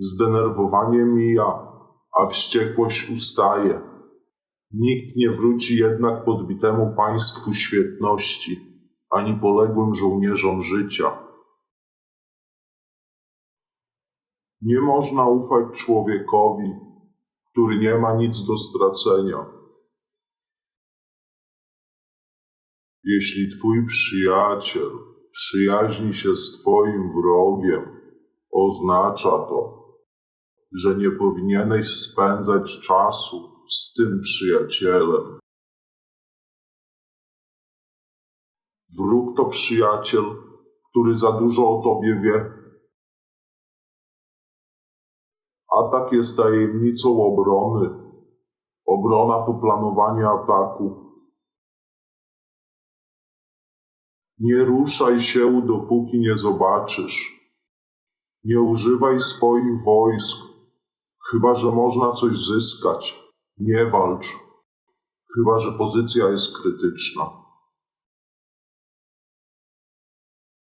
Zdenerwowanie mija, a wściekłość ustaje. Nikt nie wróci jednak podbitemu państwu świetności, ani poległym żołnierzom życia. Nie można ufać człowiekowi, który nie ma nic do stracenia. Jeśli twój przyjaciel przyjaźni się z twoim wrogiem, oznacza to, że nie powinieneś spędzać czasu z tym przyjacielem. Wróg to przyjaciel, który za dużo o tobie wie. Atak jest tajemnicą obrony. Obrona to planowanie ataku. Nie ruszaj się, dopóki nie zobaczysz. Nie używaj swoich wojsk, chyba że można coś zyskać. Nie walcz, chyba że pozycja jest krytyczna.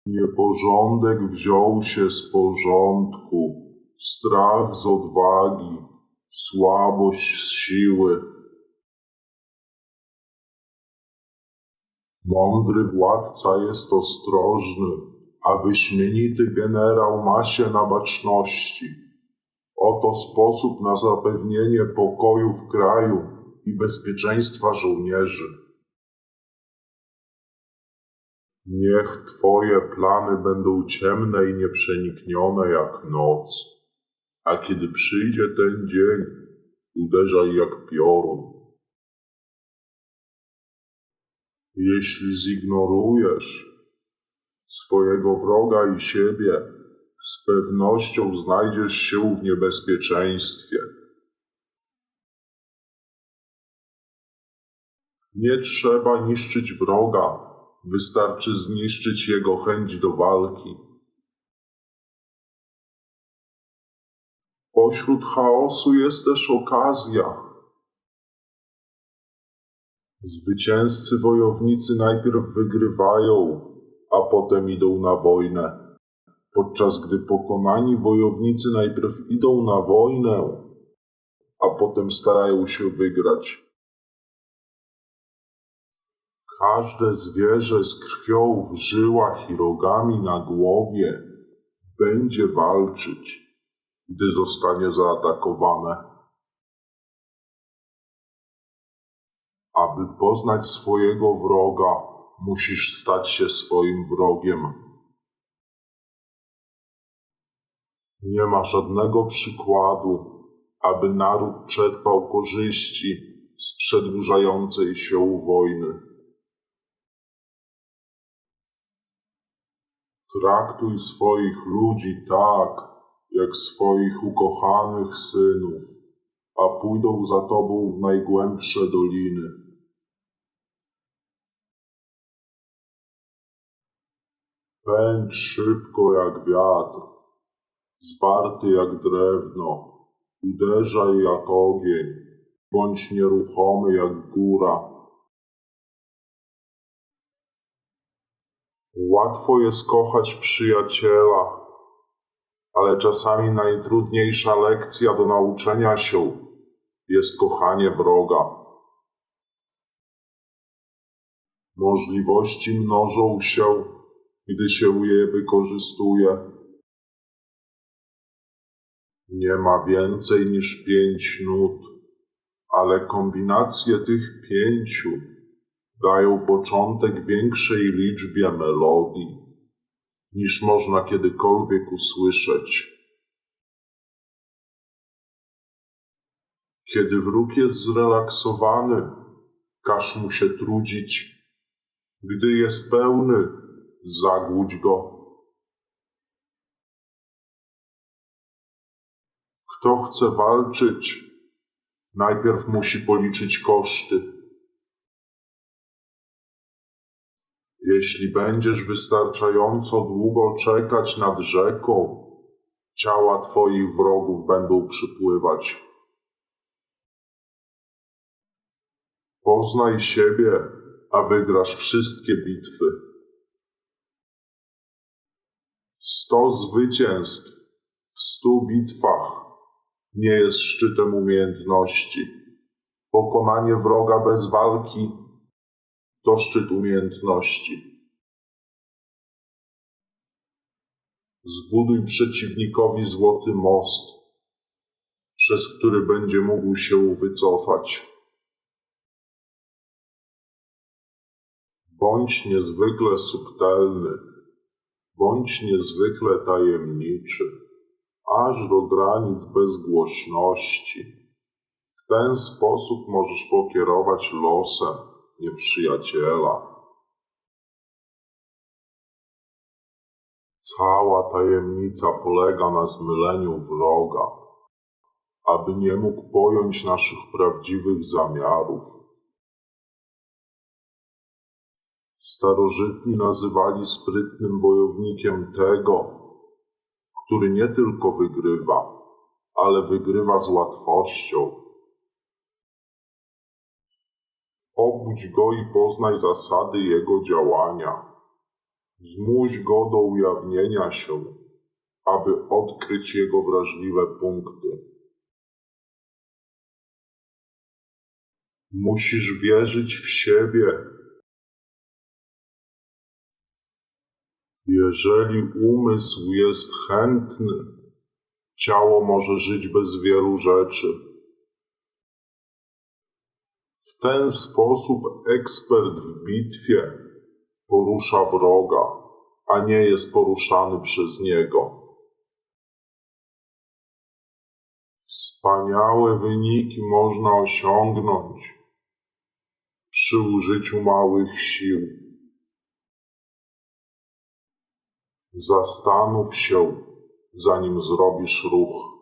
Nieporządek wziął się z porządku, strach z odwagi, słabość z siły. Mądry władca jest ostrożny, a wyśmienity generał ma się na baczności. Oto sposób na zapewnienie pokoju w kraju i bezpieczeństwa żołnierzy. Niech Twoje plany będą ciemne i nieprzeniknione jak noc, a kiedy przyjdzie ten dzień, uderzaj jak piorun. Jeśli zignorujesz swojego wroga i siebie, z pewnością znajdziesz się w niebezpieczeństwie. Nie trzeba niszczyć wroga, wystarczy zniszczyć jego chęć do walki. Pośród chaosu jest też okazja. Zwycięzcy wojownicy najpierw wygrywają, a potem idą na wojnę, podczas gdy pokonani wojownicy najpierw idą na wojnę, a potem starają się wygrać. Każde zwierzę z krwią w żyłach i rogami na głowie będzie walczyć, gdy zostanie zaatakowane. Aby poznać swojego wroga, musisz stać się swoim wrogiem. Nie ma żadnego przykładu, aby naród czerpał korzyści z przedłużającej się wojny. Traktuj swoich ludzi tak, jak swoich ukochanych synów, a pójdą za tobą w najgłębsze doliny. Pędź szybko jak wiatr, zwarty jak drewno, uderzaj jak ogień, bądź nieruchomy jak góra. Łatwo jest kochać przyjaciela, ale czasami najtrudniejsza lekcja do nauczenia się jest kochanie wroga. Możliwości mnożą się gdy się je wykorzystuje. Nie ma więcej niż pięć nut, ale kombinacje tych pięciu dają początek większej liczbie melodii, niż można kiedykolwiek usłyszeć. Kiedy wróg jest zrelaksowany, każ mu się trudzić. Gdy jest pełny, zagłódź go. Kto chce walczyć, najpierw musi policzyć koszty. Jeśli będziesz wystarczająco długo czekać nad rzeką, ciała Twoich wrogów będą przypływać. Poznaj siebie, a wygrasz wszystkie bitwy. Sto zwycięstw W stu bitwach nie jest szczytem umiejętności. Pokonanie wroga bez walki to szczyt umiejętności. Zbuduj przeciwnikowi złoty most, przez który będzie mógł się wycofać. Bądź niezwykle subtelny, bądź niezwykle tajemniczy, aż do granic bezgłośności. W ten sposób możesz pokierować losem nieprzyjaciela. Cała tajemnica polega na zmyleniu wroga, aby nie mógł pojąć naszych prawdziwych zamiarów. Starożytni nazywali sprytnym wojownikiem tego, który nie tylko wygrywa, ale wygrywa z łatwością. Obudź go i poznaj zasady jego działania. Zmuś go do ujawnienia się, aby odkryć jego wrażliwe punkty. Musisz wierzyć w siebie. Jeżeli umysł jest chętny, ciało może żyć bez wielu rzeczy. W ten sposób ekspert w bitwie porusza wroga, a nie jest poruszany przez niego. Wspaniałe wyniki można osiągnąć przy użyciu małych sił. Zastanów się, zanim zrobisz ruch.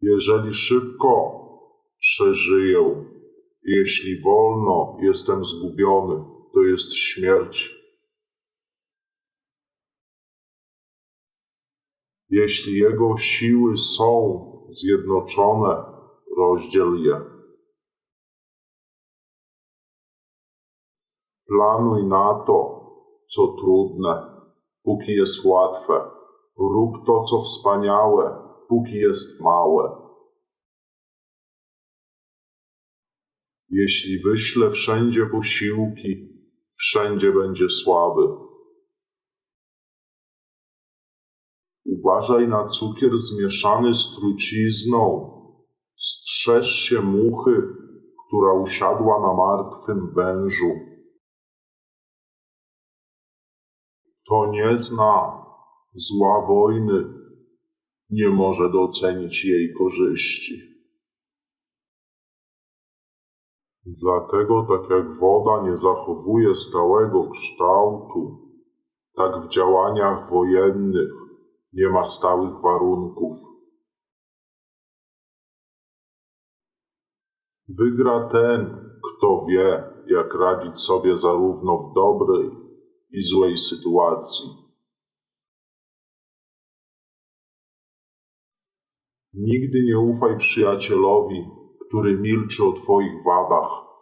Jeżeli szybko, przeżyję. Jeśli wolno, jestem zgubiony. To jest śmierć. Jeśli jego siły są zjednoczone, rozdziel je. Planuj na to, co trudne, póki jest łatwe. Rób to, co wspaniałe, póki jest małe. Jeśli wyślę wszędzie posiłki, wszędzie będzie słaby. Uważaj na cukier zmieszany z trucizną. Strzeż się muchy, która usiadła na martwym wężu. To nie zna zła wojny, nie może docenić jej korzyści. Dlatego tak jak woda nie zachowuje stałego kształtu, tak w działaniach wojennych nie ma stałych warunków. Wygra ten, kto wie, jak radzić sobie zarówno w dobrej i złej sytuacji. Nigdy nie ufaj przyjacielowi, który milczy o Twoich wadach.